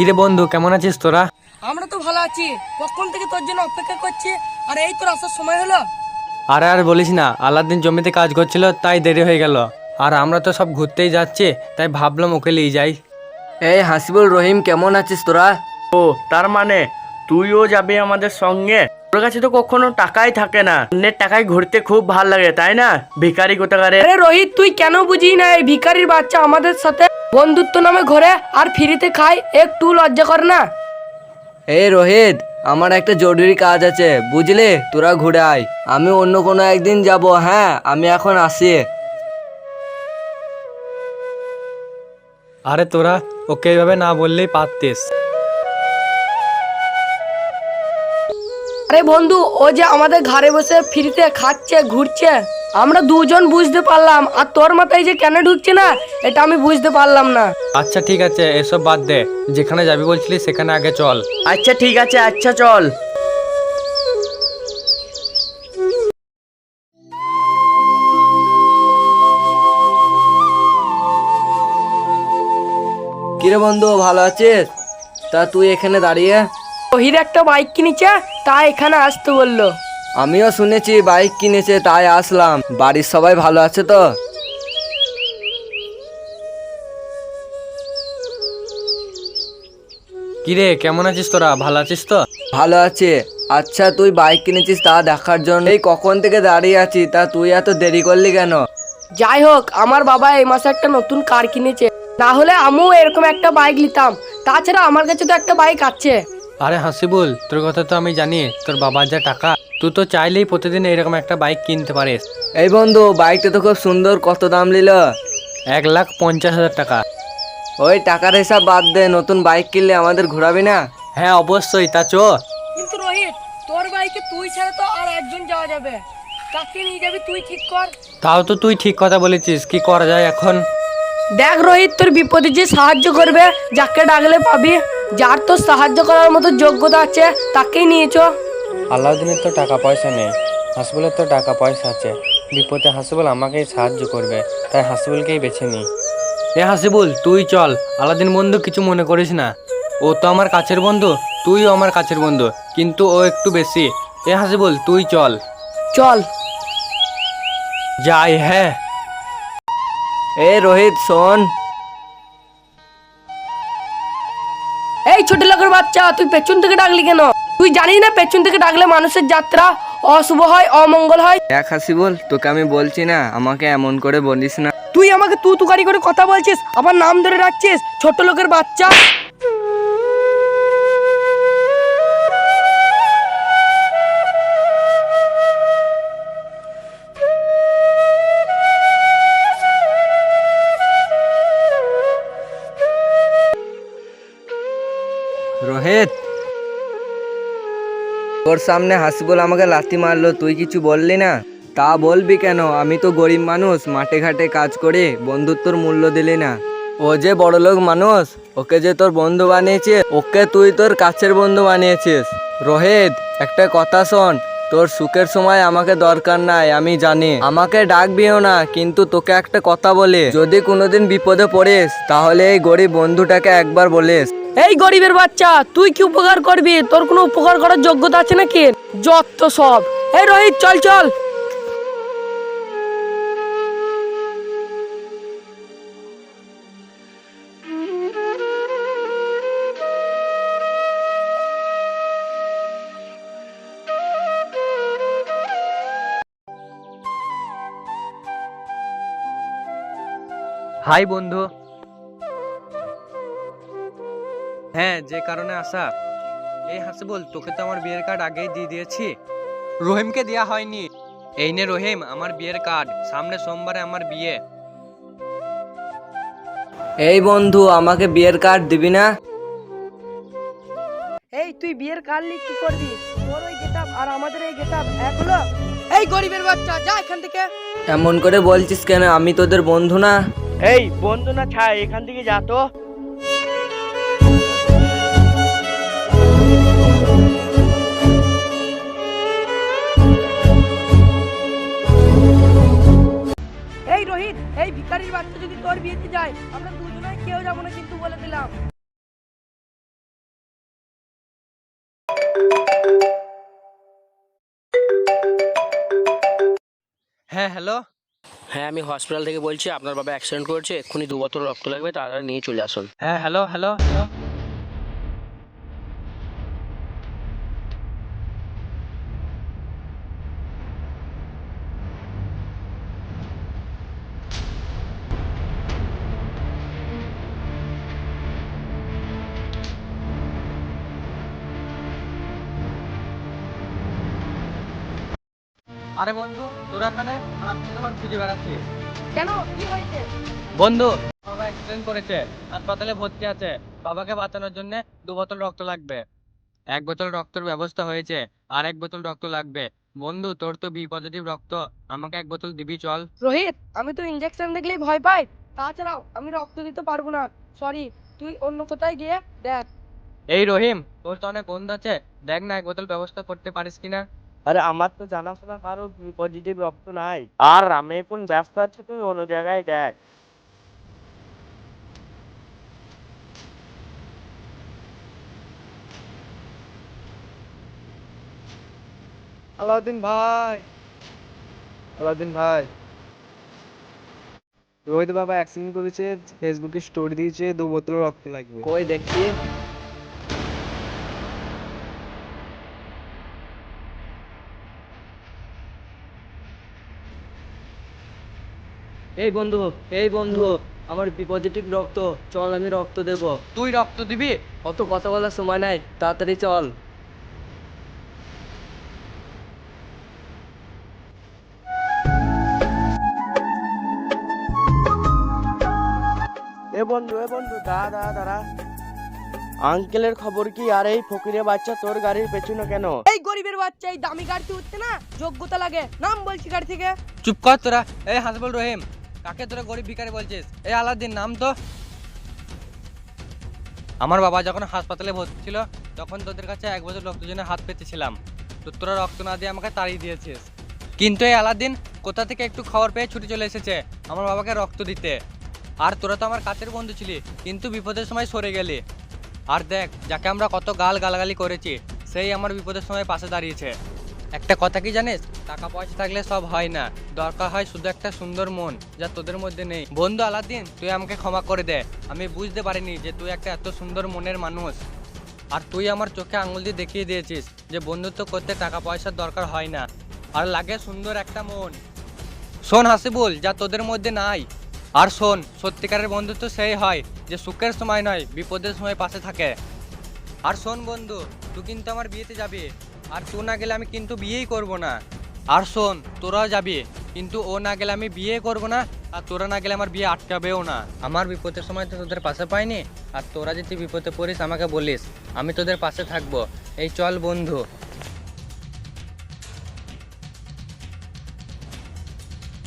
কিরে বন্ধু কেমন আছিস তোরা? আমরা তো ভালো আছি। কখন থেকে তোর জন্য অপেক্ষা করছি? আর এই তোর আসার সময় হলো? আরে আর বলিস না আলাদিন জমিতে কাজ করছিল তাই দেরি হয়ে গেল। আর আমরা তো সব ঘুরতেই যাচ্ছি তাই ভাবলাম ওকে নিয়ে যাই। এই হাসিবুল রহিম কেমন আছিস তোরা? ও তার মানে তুইও যাবি আমাদের সঙ্গে? তোর কাছে তো কখনো টাকাই থাকে না। অন্যের টাকায় ঘুরতে খুব ভালো লাগে তাই না? ভিখারি কোথাকারে? আরে রোহিত তুই কেন বুঝি না এই ভিখারির বাচ্চা আমাদের সাথে বন্ধুত্ব নামে ঘরে আর ফ্রিতে খায়? একটু লজ্জা কর না। এই রোহিত আমার একটা জরুরি কাজ আছে বুঝলে? তোরা ঘুরে আয়। আমি অন্য কোনো একদিন যাব হ্যাঁ? আমি এখন আসি। আরে তোরা ওকে এইভাবে না বললেই পারতিস। আরে বন্ধু ও যে আমাদের ঘরে বসে ফ্রিতে খাচ্ছে ঘুরছে আমরা দুজন বুঝতে পারলাম। আর তোর মাথায় যে কেন ঢুকছে না এটা আমি বুঝতে পারলাম না। আচ্ছা ঠিক আছে এসব বাদ দে। যেখানে যাবি বলছিলি সেখানে আগে চল। আচ্ছা ঠিক আছে আচ্ছা চল। কিরে বন্ধু ভালো আছিস? তা তুই এখানে দাঁড়িয়ে। রোহিত একটা বাইক কিনেছে তাই এখানে আসতে বলল। আমিও শুনেছি বাইক কিনেছে তাই আসলাম। বাড়ির সবাই ভালো আছে তো? কিরে কেমন আছিস তোরা? ভালো আছিস তো? ভালো আছে। আচ্ছা তুই বাইক কিনেছিস তা দেখার জন্য। এই কখন থেকে দাঁড়িয়ে আছি? তা তুই এত দেরি করলি কেন? যাই হোক আমার বাবা এই মাসে একটা নতুন কার কিনেছে। না হলে আমিও এরকম একটা বাইক নিতাম। তাছাড়া আমার কাছে তো একটা বাইক আছে। আরে হাসিবুল তোর কথা তো আমি জানি তোর বাবার যা টাকা তুই তো চাইলেই প্রতিদিন এরকম একটা বাইক কিনতে পারিস। এই বন্ধু বাইকটা তো খুব সুন্দর কত দাম নিল? এক লাখ পঞ্চাশ হাজার টাকা। ওই টাকার হিসাব বাদ দে নতুন বাইক কিনলে আমাদের ঘোরাবি না? হ্যাঁ অবশ্যই তা চো। কিন্তু রোহিত তোর বাইকে তুই ছাড়া তো আর একজন যাওয়া যাবে। কাকে নিয়ে যাবি তুই ঠিক কর। তাও তো তুই ঠিক কথা বলেছিস কি করা যায় এখন? দেখ রোহিত তোর বিপদে যে সাহায্য করবে যাকে ডাকলে পাবি। যার তোর সাহায্য করার মতো যোগ্যতা আছে তাকেই নিয়েছো? আলাউদ্দিনের তো টাকা পয়সা নেই। হাসিবুলের তো টাকা পয়সা আছে। বিপদে হাসিবুল আমাকেই সাহায্য করবে তাই হাসিবুলকেই বেছে নিই। এ হাসিবুল তুই চল। আলাদিন বন্ধু কিছু মনে করিস না। ও তো আমার কাছের বন্ধু তুইও আমার কাছের বন্ধু কিন্তু ও একটু বেশি। এ হাসিবুল তুই চল। চল। যাই হ্যাঁ। এ রোহিত শোন। বাচ্চা তুই পেছন থেকে ডাকলি কেন? তুই জানিস না পেছন থেকে ডাকলে মানুষের যাত্রা অশুভ হয় অমঙ্গল হয়? দেখ হাসি বল তোকে আমি বলছি না আমাকে এমন করে বলিস না। তুই আমাকে তু তুকারি করে কথা বলছিস আবার নাম ধরে রাখছিস ছোট লোকের বাচ্চা? তোর সামনে হাসিবুল আমাকে লাথি মারলো, তুই কিছু বললি না? তা বলবি কেন? আমি তো গরিব মানুষ, মাঠে ঘাটে কাজ করে, বন্ধুত্বর মূল্য দিলি না। ও যে বড়লোক মানুষ, ওকে যে তোর বন্ধু বানিয়েছিস ওকে তুই তোর কাছের বন্ধু বানিয়েছিস। রোহিত, একটা কথা শোন, তোর সুখের সময় আমাকে দরকার নাই, আমি জানি। আমাকে ডাকবিও না, কিন্তু তোকে একটা কথা বলি। যদি কোনোদিন বিপদে পড়িস, তাহলে এই গরিব বন্ধুটাকে একবার বলিস। এই গরিবের বাচ্চা, তুই কি উপকার করবি? তোর কোনো উপকার করার যোগ্যতা আছে নাকি? যত সব। এই রোহিত, চল চল। হাই বন্ধু। হ্যাঁ যে কারণে আসা এই হাসিবুল তোকে তো আমার বিয়ের কার্ড আগেই দিয়ে দিয়েছি। রহিমকে দেয়া হয়নি। এই নে রহিম আমার বিয়ের কার্ড সামনে সোমবারে আমার বিয়ে। এই বন্ধু আমাকে বিয়ের কার্ড দিবি না? এই তুই বিয়ের কার্ড নিয়ে কি করবি? তোর ওই গেটআপ আর আমাদের এই গেটআপ এক হলো। এই গরিবের বাচ্চা যা এখান থেকে। এমন করে বলছিস কেন? আমি তোদের বন্ধু না। এই বন্ধু না ছাই এখান থেকে যা তো। এই রোহিত এই তোর বিয়েতে কেউ না হ্যাঁ হ্যালো। হ্যাঁ আমি হসপিটাল থেকে বলছি আপনার বাবা অ্যাক্সিডেন্ট করেছে এক্ষুনি দু বছর রক্ত লাগবে তাড়াতাড়ি নিয়ে চলে আসুন। হ্যাঁ হ্যালো হ্যালো হ্যালো। আরে বন্ধু তোরা এখানে আমি তোমার খুঁজে বেড়াচ্ছি কেন? কি হয়েছে? বন্ধু বাবা অ্যাক্সিডেন্ট করেছে হাসপাতালে ভর্তি আছে। বাবাকে বাঁচানোর জন্য দু বোতল রক্ত লাগবে। এক বোতল রক্তের ব্যবস্থা হয়েছে আর এক বোতল রক্ত লাগবে। বন্ধু তোর তো বি পজিটিভ রক্ত আমাকে এক বোতল দিবি চল। রোহিত আমি তো ইঞ্জেকশন দেখলেই ভয় পাই। তাছাড়াও আমি রক্ত দিতে পারব না। সরি তুই অন্য কোথায় গিয়ে দেখ। এই রহিম তোর তো অনেক বন্ধু আছে। দেখ না এক বোতল ব্যবস্থা করতে পারিস কিনা। আরে আমার তো জানাশোনা কারও পজিটিভ রক্ত নাই। আর আমি এখন ব্যস্ত আছি তুই অন্য জায়গায় দেখ। আলাউদ্দিন ভাই। আলাউদ্দিন ভাই। রোহিত বাবা অ্যাক্সিডেন্ট করেছে ফেসবুকে স্টোরি দিয়েছে দু বোতল রক্ত লাগবে। কই দেখছি এই বন্ধু এই বন্ধু আমার বি পজিটিভ রক্ত চল আমি রক্ত দেব। তুই রক্ত দিবি? অত কথা বলার সময় নাই তাড়াতাড়ি চল। এ বন্ধু এ বন্ধু দাঁড়া দাঁড়া। দাঁড়া আঙ্কেলের খবর কি? আর এই ফকিরে বাচ্চা তোর গাড়ির পেছনে কেন? এই গরিবের বাচ্চা এই দামি গাড়িতে উঠতে না? যোগ্যতা লাগে। নাম বলছি গাড়ি থেকে। চুপ কর তোরা। এই হাসবল রহিম কাকে তোরা গরিব ভিখারি বলছিস? এই আলাদিন নাম তো। আমার বাবা যখন হাসপাতালে ভর্তি ছিল, তখন তোদের কাছে এক বছর জন্য হাত পেতেছিলাম। তো তোরা রক্ত না দিয়ে আমাকে তাড়িয়ে দিয়েছিস। কিন্তু এই আলাদিন কোথা থেকে একটু খবর পেয়ে ছুটে চলে এসেছে? আমার বাবাকে রক্ত দিতে। আর তোরা তো আমার কাছের বন্ধু ছিলি, কিন্তু বিপদের সময় সরে গেলি। আর দেখ, যাকে আমরা কত গাল গালাগালি করেছি, সেই আমার বিপদের সময় পাশে দাঁড়িয়েছে। একটা কথা কি জানিস? টাকা পয়সা থাকলে সব হয় না। দরকার হয় শুধু একটা সুন্দর মন যা তোদের মধ্যে নেই। বন্ধু আলাদিন, তুই আমাকে ক্ষমা করে দে। আমি বুঝতে পারিনি যে তুই একটা এত সুন্দর মনের মানুষ। আর তুই আমার চোখে আঙুল দিয়ে দেখিয়ে দিয়েছিস যে বন্ধুত্ব করতে টাকা পয়সার দরকার হয় না। আর লাগে সুন্দর একটা মন। শোন হাসিবুল, যা তোদের মধ্যে নাই। আর শোন, সত্যিকারের বন্ধুত্ব সেই হয় যে সুখের সময় নয়, বিপদের সময় পাশে থাকে। আর শোন বন্ধু, তুই কিন্তু আমার বিয়েতে যাবি। আর তুই না গেলে আমি কিন্তু বিয়েই করব না। আর শোন, তোরাও যাবি, কিন্তু ও না গেলে আমি বিয়ে করব না, আর তোরা না গেলে আমার বিয়ে আটকাবেও না। আমার বিপদের সময় তো তোদের পাশে পাইনি, আর তোরা যদি বিপদে পড়িস আমাকে বলিস, আমি তোদের পাশে থাকব। এই চল বন্ধু।